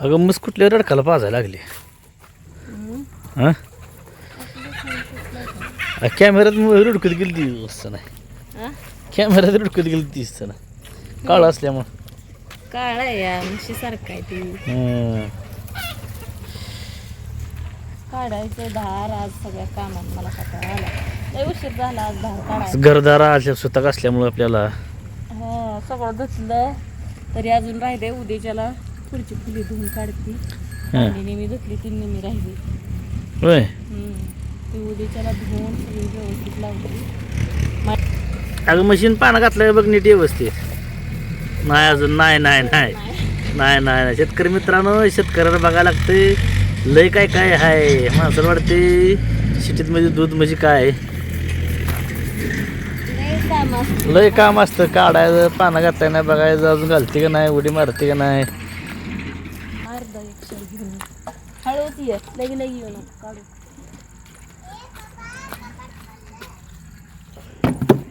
अगं मस्त कुठल्या रडकाला पाजायला लागली. हां? कॅमेऱ्यात रुडकत गेली ती दिसतं नाही. कॅमेऱ्यात रुडकत गेली ती दिसतं ना काळ असल्यामुळं. काळ आहे सारखं आहे ती. काढायचं धार आज सगळ्या कामात मला सकाळ आला. उशीर झाला आज धार काढायचा घरदार आल्या सुतक असल्यामुळं आपल्याला. हो सगळं धुतलं. तरी अजून राहिले उद्याच्याला. पुढची फुली धुवून काढते. हां. आणि मी धुतली ती नेहमी राहिली. होय. ती उद्याच्याला धुवून सगळी व्यवस्थित लावली अगं मशीन पानं घातलं बघ नीट व्यवस्थित. नाही अजून नाही नाही नाही. नाही नाही नाही. शेतकरी मित्रांनो शेतकऱ्याला बघायला लागते लय काय काय आहे माणसाला वाटते सिटीत मध्ये दूध म्हणजे काय? लय काम असतं. लय काम असतं. काढायचं पानं घातलं नाही बघायचं अजून घालते का नाही उडी मारते का नाही अर्धा एक शेर घेऊन ये. ये लगी लगी येऊ नको काढू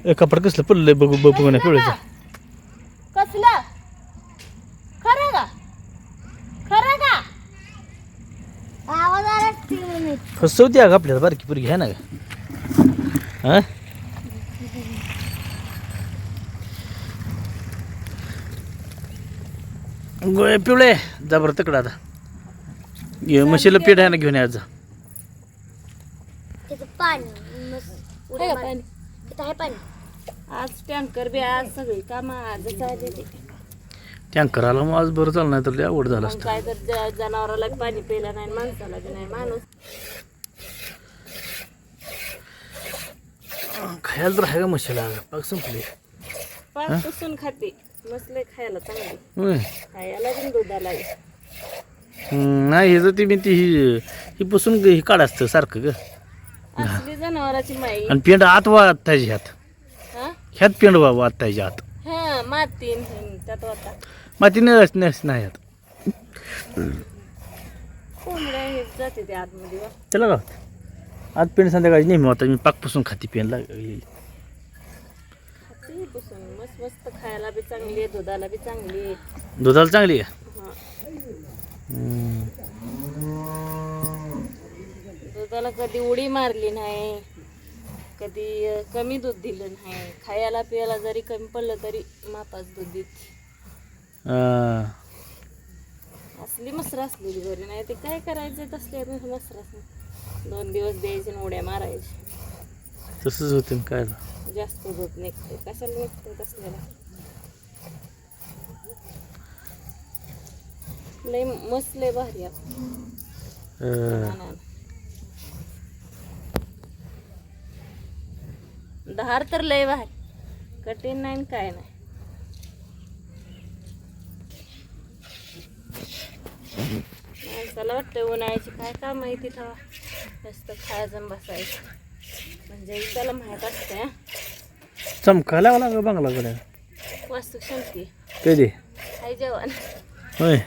ए, कपड कसलं पडलंय बघू बघू नाही पिवळ्याचं कसलं खरं का खरं का आवाज आला फसवते अगं आपल्याला बारकी पुरी घ्या ना गं हां गोळे पिवळे जा बरं तिकडं आता ये म्हशीला पीठ आहे ना घेऊन यायचं. त्याचं पाणी मस्त उड्या आहे का मार- पाणी. तिथं आहे पाणी. आज टँकर बी आज सगळी काम आजच आले ते. टँकर आला मग आज बरं चाललं नाही तर लय आवड झालं मग असतं. काय तर ज- जनावराला बी पाणी प्यायला नाही माणसाला बी नाही माणूस. खायला तर आहे का म्हशीला? पाक संपली. पाच पुसून खाते. मसले खायला चांगली. होय. खायला पण दुधाला बी. नाही हे जर ती मी ती ही ही पुसून ही काढ असतं सारखं ग. असली जनावराची माई. आणि पेंड आत वात त्याच्या ह्यात. हा? ह्यात पेंड वा वात त्याच्या आत. हा त्यात होता माती नस नस नाही ह्यात कोंबड्या हे जाते ते आतमध्ये. त्याला का आत पेंड संध्याकाळी नेहमी होता मी पाक पुसून खाते पेंड लागली मस्त मस्त खायला बी चांगली आहे दुधाला बी चांगली आहे. दुधाला चांगली आहे? दुधाला कधी उडी मारली नाही कधी कमी दूध दिलं नाही. खायला पियाला जरी कमी पडलं तरी मापाच दूध देते. असली मसर असलेली बरी नाही ते काय करायचं तसले मसर दोन दिवस द्यायचे आणि उड्या मारायचे तसंच होतं काय. जास्त दूध निघते कशाला निघते तसल्याला? लय मस्त लय भारी आहे. अं, ना, ना. धार तर लय भारी. कठीण नाही काय नाही. माणसाला वाटतं उन्हाळ्याची काय काम आहे तिथं नुसतं खायचं बसायचं. म्हणजे त्याला माहीत असते. चमकायला लागला बंगला कडे वास्तू शांती. कधी? हाय जेवण. होय.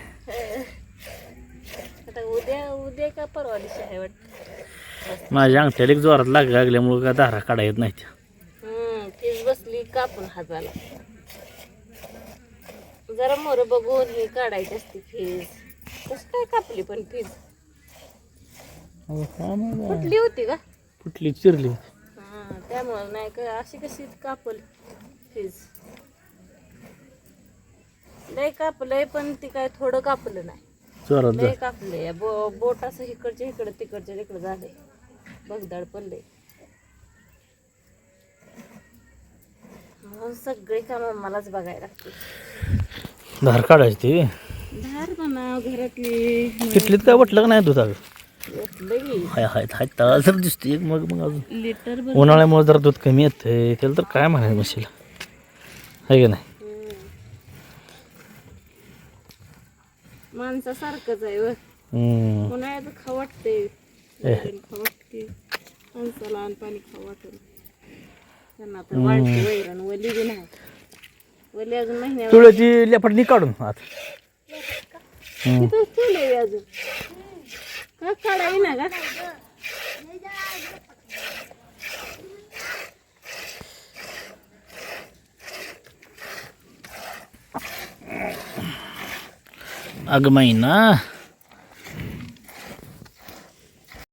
आता उद्या उद्या का परवा दिवशी आहे वाटतं? माझ्या अंगठ्याला एक जोरात लाग लागल्यामुळं काय दारा काढा येत नाही तीच बसली कापून हाताला. जरा मोर बघून हे काढायची असते फीज कस काय कापली पण फीज कुठली होती का? कुठली चिरली. हा त्यामुळं नाही का अशी कशी कापल फीज लय कापलंय पण ती काय थोडं कापलं नाही. जोरात लय कापलंय. बो बोट असं इकडच्या इकडं तिकडच्या तिकडं झालंय. बगदाड पडलंय. म्हणून सगळी कामं मलाच बघायला लागते धार काढायची ती? धार म्हणा घरातली. किटलीत काय वाटलं का नाही दुधाला ओतलं हाय हाय हाय तळा जर दिसते मग मग अजून. लिटर उन्हाळ्यामुळे जरा दूध कमी येतं त्याला तर काय म्हणायचं म्हशीला? आहे का नाही हम्म. माणसासारखंच आहे व. हम्म. उन्हाळ्यात खाऊ वाटते खाऊ वाटते माणसाला आणि पाणी खाऊ त्यांना तर वाढते वैरण वली बी नाही. वली अजून महिन्यावर तुळ्याची लेपटणी काढून आत. हम्म. अजून. का काढावी ना का अगं महिना